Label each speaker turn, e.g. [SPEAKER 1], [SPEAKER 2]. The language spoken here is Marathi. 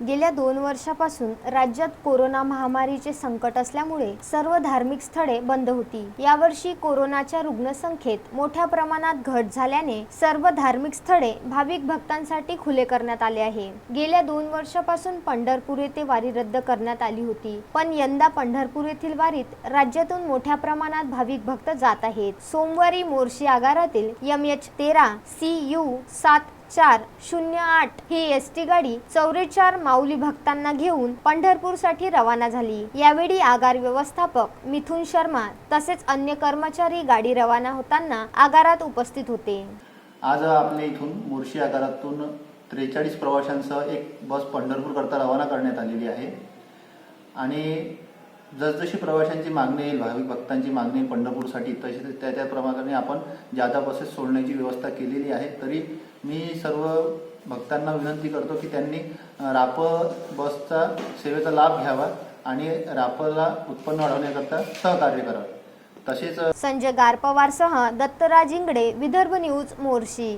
[SPEAKER 1] गेल्या दोन वर्षापासून राज्यात कोरोना महामारीचे संकट असल्यामुळे सर्व धार्मिक स्थळे बंद होती. यावर्षी कोरोनाच्या रुग्णसंख्येत मोठ्या प्रमाणात घट झाल्याने सर्व धार्मिक स्थळे भाविक भक्तांसाठी खुले करण्यात आले आहे. गेल्या दोन वर्षापासून पंढरपूर येथे वारी रद्द करण्यात आली होती. पण यंदा पंढरपूर येथील वारीत राज्यातून मोठ्या प्रमाणात भाविक भक्त जात आहेत. सोमवारी मोर्शी आगारातील एम एच तेरा सी यू सात चार शून्य आठ ही एस टी गाडी चौरेचार माऊली भक्तांना घेऊन पंढरपूरसाठी रवाना झाली. यावेळी आगार व्यवस्थापक मिथुन शर्मा तसेच अन्य कर्मचारी गाडी रवाना होताना आगारात उपस्थित होते.
[SPEAKER 2] आज आपल्या इथून मोर्शी आगारातून त्रेचाळीस प्रवाशांसह एक बस पंढरपूरकरता रवाना करण्यात आलेली आहे. आणि जसजशी प्रवाशांची मागणी येईल भाविक भक्तांची मागणी पंढरपूरसाठी तशी त्या त्याप्रमाणे आपण जादा बसेस सोडण्याची व्यवस्था केलेली आहे तरी मी सर्व भक्तांना विनंती करतो की त्यांनी राप बसचा सेवेचा लाभ घ्यावा आणि रापला उत्पन्न वाढवण्याकरता सहकार्य करावं. तसेच
[SPEAKER 1] संजय गारपवारसह दत्तराज इंगडे विदर्भ न्यूज मोर्शी.